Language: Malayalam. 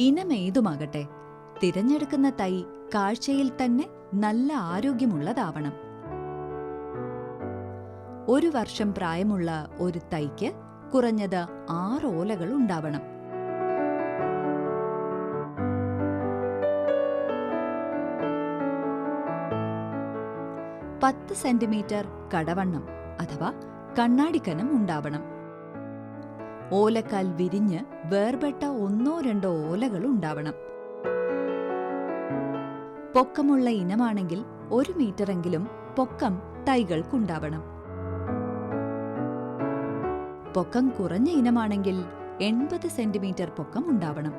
ഇനമേതുമാകട്ടെ തിരഞ്ഞെടുക്കുന്ന തൈ കാഴ്ചയിൽ തന്നെ നല്ല ആരോഗ്യമുള്ളതാവണം. ഒരു വർഷം പ്രായമുള്ള ഒരു തൈക്ക് കുറഞ്ഞത് ആറ് ഓലകൾ ഉണ്ടാവണം. പത്ത് സെന്റിമീറ്റർ കടവണ്ണം അഥവാ കണ്ണാടിക്കനം ഉണ്ടാവണം. ഓലക്കാൽ വിരിഞ്ഞ് വേർപെട്ട ഒന്നോ രണ്ടോ ഓലകൾ ഉണ്ടാവണം. പൊക്കമുള്ള ഇനമാണെങ്കിൽ ഒരു മീറ്ററെങ്കിലും പൊക്കം തൈകൾക്കുണ്ടാവണം. പൊക്കം കുറഞ്ഞ ഇനമാണെങ്കിൽ എൺപത് സെന്റിമീറ്റർ പൊക്കം ഉണ്ടാവണം.